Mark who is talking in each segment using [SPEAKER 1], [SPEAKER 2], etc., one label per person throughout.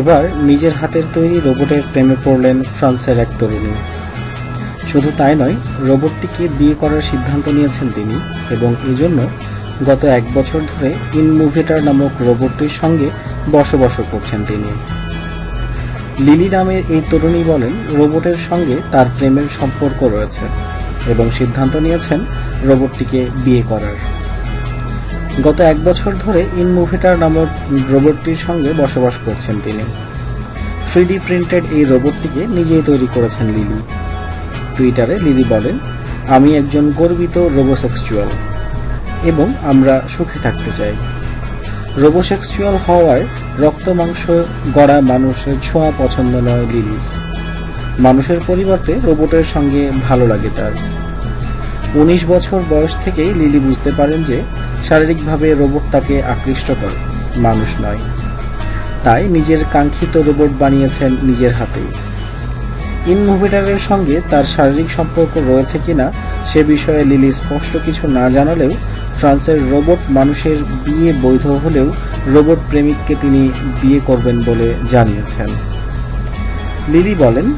[SPEAKER 1] এবার নিজের হাতের তৈরি রোবটের প্রেমে পড়লেন ফ্রান্সের এক তরুণী। শুধু তাই নয়, রোবটটিকে বিয়ে করার সিদ্ধান্ত নিয়েছেন তিনি এবং এজন্য গত এক বছর ধরে ইনমুভেটার নামক রোবটটির সঙ্গে বসবাস করছেন তিনি। লিলি নামের এই তরুণী বলেন, রোবটের সঙ্গে তার প্রেমের সম্পর্ক রয়েছে এবং সিদ্ধান্ত নিয়েছেন রোবটটিকে বিয়ে করার। গত এক বছর ধরে ইনমুভেটার নামক রোবটটির সঙ্গে বসবাস করছেন তিনি। থ্রিডি প্রিন্টেড এই রোবটটিকে নিজেই তৈরি করেছেন লিলি। টুইটারে লিলি বলেন, আমি একজন গর্বিত রোবোসেক্সুয়াল এবং আমরা সুখে থাকতে চাই। রোবোসেক্সুয়াল হওয়ায় রক্ত, মাংস, গড়া মানুষের ছোঁয়া পছন্দ নয় লিলির। মানুষের পরিবর্তে রোবটের সঙ্গে ভালো লাগে তার। উনিশ বছর বয়স থেকেই লিলি বুঝতে পারেন যে শারীরিকভাবে রোবট তাকে আকৃষ্ট করে, মানুষ নয়। তাই নিজের কাঙ্ক্ষিত রোবট বানিয়েছেন নিজের হাতেই। ইনমুভেটারের সঙ্গে তার শারীরিক সম্পর্ক রয়েছে কিনা সে বিষয়ে লিলি স্পষ্ট কিছু না জানালেও ফ্রান্সের রোবট মানুষের বিয়ে বৈধ হলেও রোবট প্রেমিককে তিনি বিয়ে করবেন বলে জানিয়েছেন। লিলি বলেন,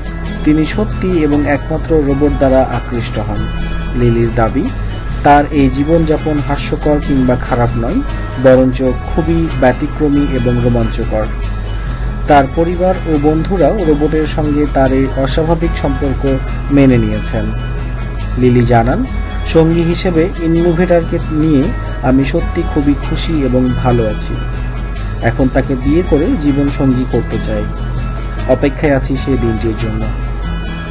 [SPEAKER 1] তিনি সত্যি এবং একমাত্র রোবট দ্বারা আকৃষ্ট হন। লিলির দাবি, তার এই জীবনযাপন হাস্যকর কিংবা খারাপ নয়, বরঞ্চ খুবই ব্যতিক্রমী এবং রোমাঞ্চকর। তার পরিবার ও বন্ধুরাও রোবটের সঙ্গে তার এই অস্বাভাবিক সম্পর্ক মেনে নিয়েছেন। লিলি জানান, সঙ্গী হিসেবে ইনমুভেটারকে নিয়ে আমি সত্যি খুবই খুশি এবং ভালো আছি। এখন তাকে বিয়ে করে জীবন সঙ্গী করতে চাই। অপেক্ষায় আছি সেই দিনটির জন্য।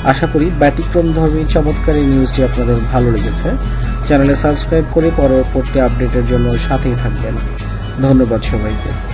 [SPEAKER 1] আশা করি ব্যতিক্রম ধর্মী চমৎকার এই নিউজটি আপনাদের ভালো লেগেছে। চ্যানেলে সাবস্ক্রাইব করে পরবর্তী আপডেটের জন্য সাথেই থাকবেন। ধন্যবাদ সবাইকে।